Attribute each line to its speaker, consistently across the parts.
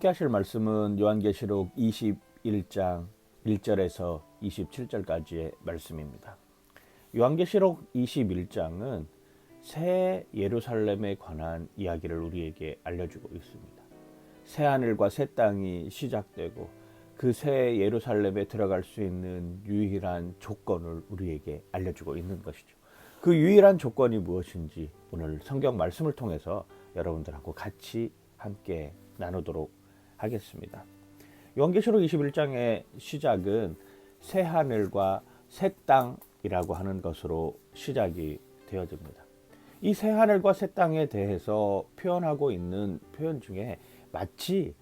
Speaker 1: 함께 하실 말씀은 요한계시록 21장 1절에서 27절까지의 말씀입니다. 요한계시록 21장은 새 예루살렘에 관한 이야기를 우리에게 알려주고 있습니다. 새 하늘과 새 땅이 시작되고 그 새 예루살렘에 들어갈 수 있는 유일한 조건을 우리에게 알려주고 있는 것이죠. 그 유일한 조건이 무엇인지 오늘 성경 말씀을 통해서 여러분들하고 같이 함께 나누도록 하겠습니다. 요한계시록 21장의 시작은 새 하늘과 새 땅이라고 하는 것으로 시작이 되어집니다. 이 새 하늘과 새 땅에 대해서 표현하고 있는 표현 중에 마치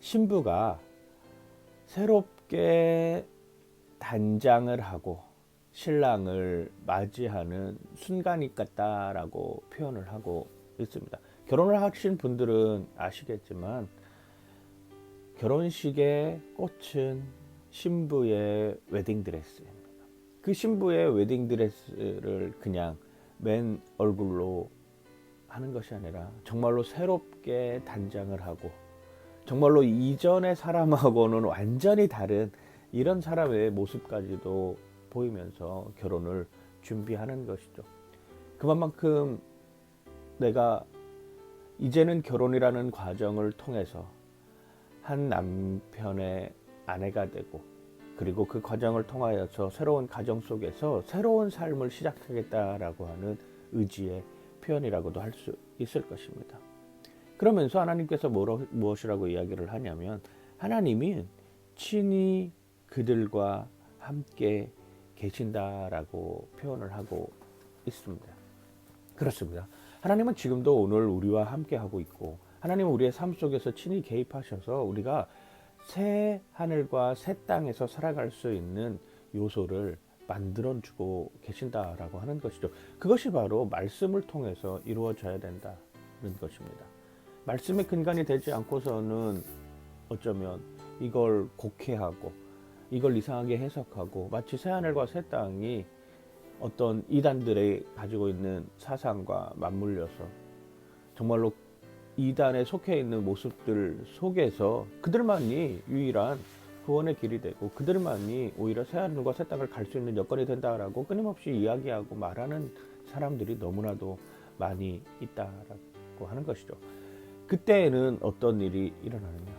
Speaker 1: 신부가 새롭게 단장을 하고 신랑을 맞이하는 순간이 같다라고 표현을 하고 있습니다. 결혼을 하신 분들은 아시겠지만 결혼식의 꽃은 신부의 웨딩드레스입니다. 그 신부의 웨딩드레스를 그냥 맨 얼굴로 하는 것이 아니라 정말로 새롭게 단장을 하고 정말로 이전의 사람하고는 완전히 다른 이런 사람의 모습까지도 보이면서 결혼을 준비하는 것이죠. 그만큼 내가 이제는 결혼이라는 과정을 통해서 한 남편의 아내가 되고 그리고 그 과정을 통하여서 새로운 가정 속에서 새로운 삶을 시작하겠다라고 하는 의지의 표현이라고도 할 수 있을 것입니다. 그러면서 하나님께서 뭐로, 무엇이라고 이야기를 하냐면 하나님이 친히 그들과 함께 계신다라고 표현을 하고 있습니다. 그렇습니다. 하나님은 지금도 오늘 우리와 함께 하고 있고 하나님은 우리의 삶 속에서 친히 개입하셔서 우리가 새 하늘과 새 땅에서 살아갈 수 있는 요소를 만들어 주고 계신다라고 하는 것이죠. 그것이 바로 말씀을 통해서 이루어져야 된다는 것입니다. 말씀의 근간이 되지 않고서는 어쩌면 이걸 곡해하고 이걸 이상하게 해석하고 마치 새 하늘과 새 땅이 어떤 이단들의 가지고 있는 사상과 맞물려서 정말로 이단에 속해 있는 모습들 속에서 그들만이 유일한 구원의 길이 되고 그들만이 오히려 새하늘과 새 땅을 갈 수 있는 여건이 된다라고 끊임없이 이야기하고 말하는 사람들이 너무나도 많이 있다라고 하는 것이죠. 그때에는 어떤 일이 일어나느냐?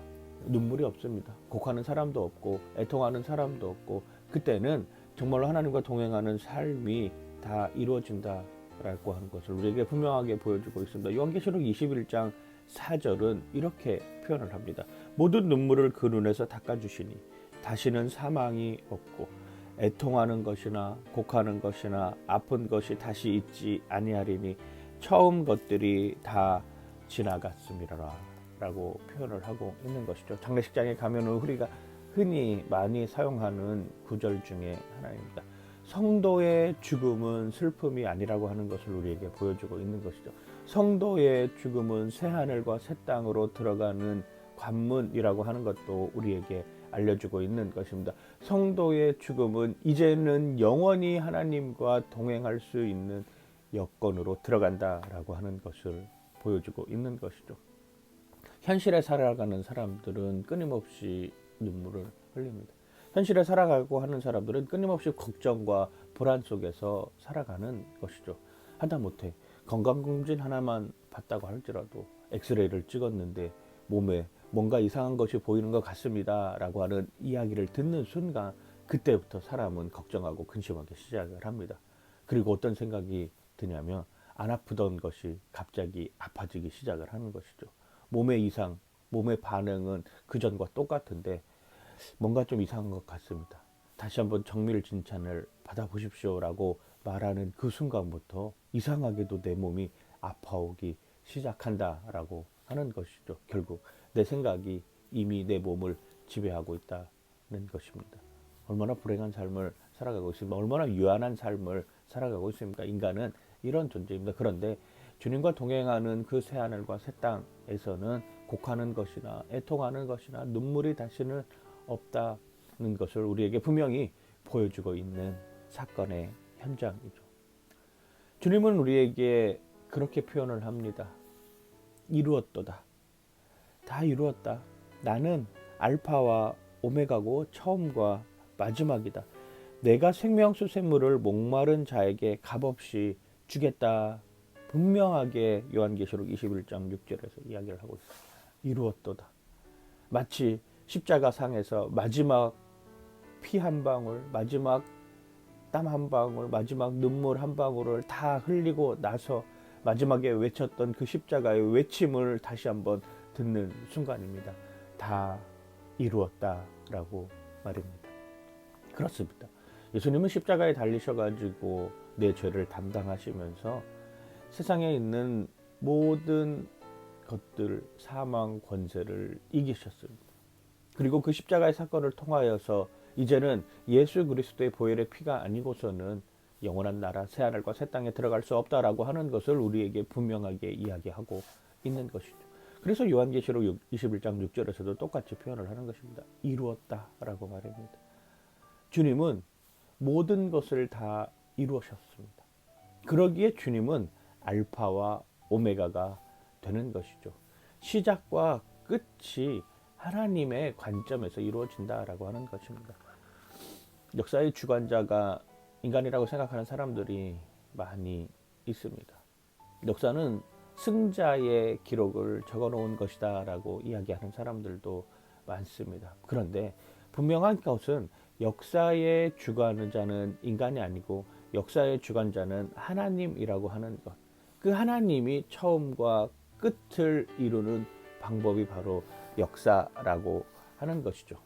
Speaker 1: 눈물이 없습니다. 곡하는 사람도 없고 애통하는 사람도 없고 그때는 정말로 하나님과 동행하는 삶이 다 이루어진다라고 하는 것을 우리에게 분명하게 보여주고 있습니다. 요한계시록 21장 4절은 이렇게 표현을 합니다. 모든 눈물을 그 눈에서 닦아주시니 다시는 사망이 없고 애통하는 것이나 곡하는 것이나 아픈 것이 다시 있지 아니하리니 처음 것들이 다 지나갔음이라 라고 표현을 하고 있는 것이죠. 장례식장에 가면 우리가 흔히 많이 사용하는 구절 중에 하나입니다. 성도의 죽음은 슬픔이 아니라고 하는 것을 우리에게 보여주고 있는 것이죠. 성도의 죽음은 새 하늘과 새 땅으로 들어가는 관문이라고 하는 것도 우리에게 알려주고 있는 것입니다. 성도의 죽음은 이제는 영원히 하나님과 동행할 수 있는 여건으로 들어간다라고 하는 것을 보여주고 있는 것이죠. 현실에 살아가는 사람들은 끊임없이 눈물을 흘립니다. 현실에 살아가고 하는 사람들은 끊임없이 걱정과 불안 속에서 살아가는 것이죠. 하다못해 건강검진 하나만 받다고 할지라도 엑스레이를 찍었는데 몸에 뭔가 이상한 것이 보이는 것 같습니다. 라고 하는 이야기를 듣는 순간 그때부터 사람은 걱정하고 근심하기 시작을 합니다. 그리고 어떤 생각이 드냐면 안 아프던 것이 갑자기 아파지기 시작을 하는 것이죠. 몸의 이상, 몸의 반응은 그전과 똑같은데 뭔가 좀 이상한 것 같습니다. 다시 한번 정밀 진찰을 받아보십시오 라고 말하는 그 순간부터 이상하게도 내 몸이 아파오기 시작한다라고 하는 것이죠. 결국 내 생각이 이미 내 몸을 지배하고 있다는 것입니다. 얼마나 불행한 삶을 살아가고 있습니까? 얼마나 유한한 삶을 살아가고 있습니까? 인간은 이런 존재입니다. 그런데 주님과 동행하는 그 새 하늘과 새 땅에서는 곡하는 것이나 애통하는 것이나 눈물이 다시는 없다는 것을 우리에게 분명히 보여주고 있는 사건의 현장이죠. 주님은 우리에게 그렇게 표현을 합니다. 이루었도다. 다 이루었다. 나는 알파와 오메가고 처음과 마지막이다. 내가 생명수 샘물을 목마른 자에게 값없이 주겠다. 분명하게 요한계시록 21장 6절에서 이야기를 하고 있습니다. 이루었도다. 마치 십자가 상에서 마지막 피 한 방울, 마지막 땀 한 방울, 마지막 눈물 한 방울을 다 흘리고 나서 마지막에 외쳤던 그 십자가의 외침을 다시 한번 듣는 순간입니다. 다 이루었다라고 말입니다. 그렇습니다. 예수님은 십자가에 달리셔가지고 내 죄를 담당하시면서 세상에 있는 모든 것들, 사망 권세를 이기셨습니다. 그리고 그 십자가의 사건을 통하여서 이제는 예수 그리스도의 보혈의 피가 아니고서는 영원한 나라 새 하늘과 새 땅에 들어갈 수 없다라고 하는 것을 우리에게 분명하게 이야기하고 있는 것이죠. 그래서 요한계시록 21장 6절에서도 똑같이 표현을 하는 것입니다. 이루었다라고 말합니다. 주님은 모든 것을 다 이루셨습니다. 그러기에 주님은 알파와 오메가가 되는 것이죠. 시작과 끝이 하나님의 관점에서 이루어진다라고 하는 것입니다. 역사의 주관자가 인간이라고 생각하는 사람들이 많이 있습니다. 역사는 승자의 기록을 적어 놓은 것이다 라고 이야기하는 사람들도 많습니다. 그런데 분명한 것은 역사의 주관자는 인간이 아니고 역사의 주관자는 하나님이라고 하는 것. 그 하나님이 처음과 끝을 이루는 방법이 바로 역사라고 하는 것이죠.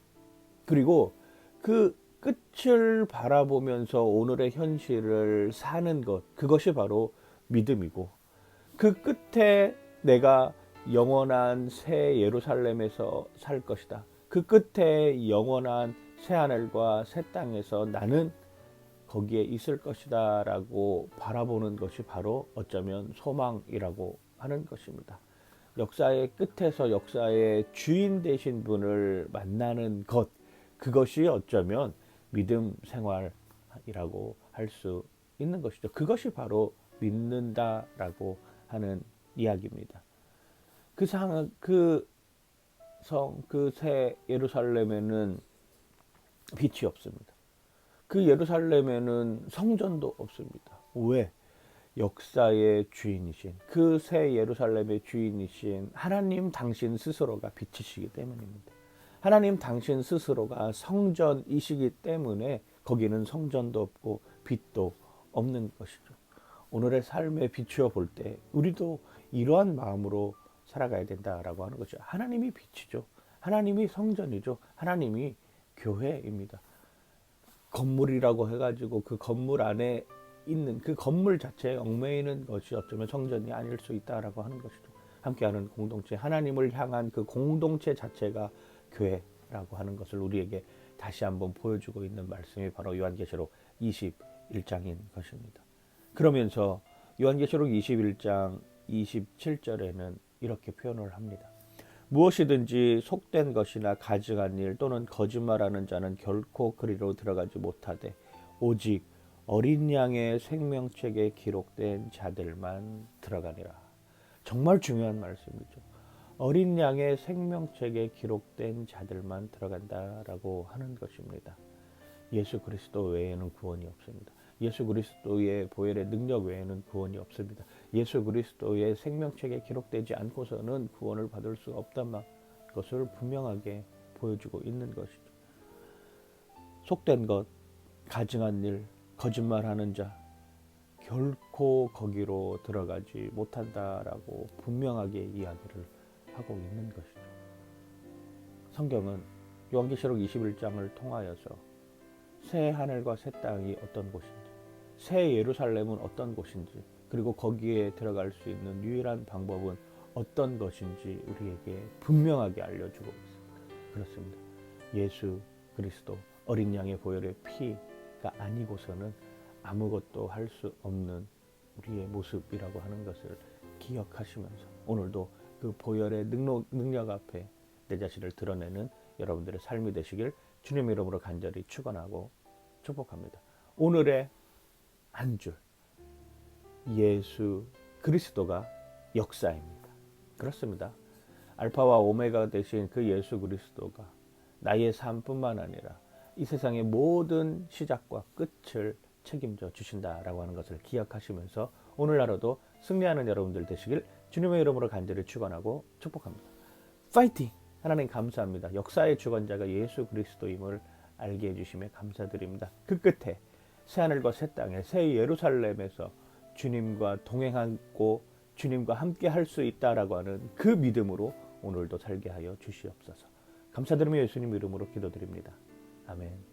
Speaker 1: 그리고 그 끝을 바라보면서 오늘의 현실을 사는 것, 그것이 바로 믿음이고, 그 끝에 내가 영원한 새 예루살렘에서 살 것이다. 그 끝에 영원한 새 하늘과 새 땅에서 나는 거기에 있을 것이다 라고 바라보는 것이 바로 어쩌면 소망이라고 하는 것입니다. 역사의 끝에서 역사의 주인 되신 분을 만나는 것, 그것이 어쩌면 믿음 생활이라고 할 수 있는 것이죠. 그것이 바로 믿는다라고 하는 이야기입니다. 그 상, 그 성, 그 새 예루살렘에는 빛이 없습니다. 그 예루살렘에는 성전도 없습니다. 왜? 역사의 주인이신 그 새 예루살렘의 주인이신 하나님 당신 스스로가 빛이시기 때문입니다. 하나님 당신 스스로가 성전이시기 때문에 거기는 성전도 없고 빛도 없는 것이죠. 오늘의 삶에 비추어 볼 때 우리도 이러한 마음으로 살아가야 된다라고 하는 거죠. 하나님이 빛이죠. 하나님이 성전이죠. 하나님이 교회입니다. 건물이라고 해가지고 그 건물 안에 있는 그 건물 자체에 얽매이는 것이 어쩌면 성전이 아닐 수 있다라고 하는 것이죠. 함께하는 공동체, 하나님을 향한 그 공동체 자체가 교회라고 하는 것을 우리에게 다시 한번 보여주고 있는 말씀이 바로 요한계시록 21장인 것입니다. 그러면서 요한계시록 21장 27절에는 이렇게 표현을 합니다. 무엇이든지 속된 것이나 가증한 일 또는 거짓말하는 자는 결코 그리로 들어가지 못하되 오직 어린 양의 생명책에 기록된 자들만 들어가니라. 정말 중요한 말씀이죠. 어린 양의 생명책에 기록된 자들만 들어간다라고 하는 것입니다. 예수 그리스도 외에는 구원이 없습니다. 예수 그리스도의 보혈의 능력 외에는 구원이 없습니다. 예수 그리스도의 생명책에 기록되지 않고서는 구원을 받을 수 없단 것을 분명하게 보여주고 있는 것이죠. 속된 것, 가증한 일, 거짓말하는 자 결코 거기로 들어가지 못한다라고 분명하게 이야기를 하고 있는 것이죠. 성경은 요한계시록 21장을 통하여서 새 하늘과 새 땅이 어떤 곳인지, 새 예루살렘은 어떤 곳인지, 그리고 거기에 들어갈 수 있는 유일한 방법은 어떤 것인지 우리에게 분명하게 알려주고 있습니다. 그렇습니다. 예수 그리스도 어린 양의 보혈의 피가 아니고서는 아무것도 할 수 없는 우리의 모습이라고 하는 것을 기억하시면서 오늘도 그 보혈의 능력, 능력 앞에 내 자신을 드러내는 여러분들의 삶이 되시길 주님 이름으로 간절히 축원하고 축복합니다. 오늘의 한 줄 예수 그리스도가 역사입니다. 그렇습니다. 알파와 오메가 되신 그 예수 그리스도가 나의 삶뿐만 아니라 이 세상의 모든 시작과 끝을 책임져 주신다라고 하는 것을 기억하시면서 오늘 하루도 승리하는 여러분들 되시길 주님의 이름으로 간절히 축원하고 축복합니다. 파이팅! 하나님 감사합니다. 역사의 주관자가 예수 그리스도임을 알게 해주심에 감사드립니다. 그 끝에 새하늘과 새 땅에 새 예루살렘에서 주님과 동행하고 주님과 함께 할 수 있다라고 하는 그 믿음으로 오늘도 살게 하여 주시옵소서. 감사드리며 예수님 이름으로 기도드립니다. 아멘.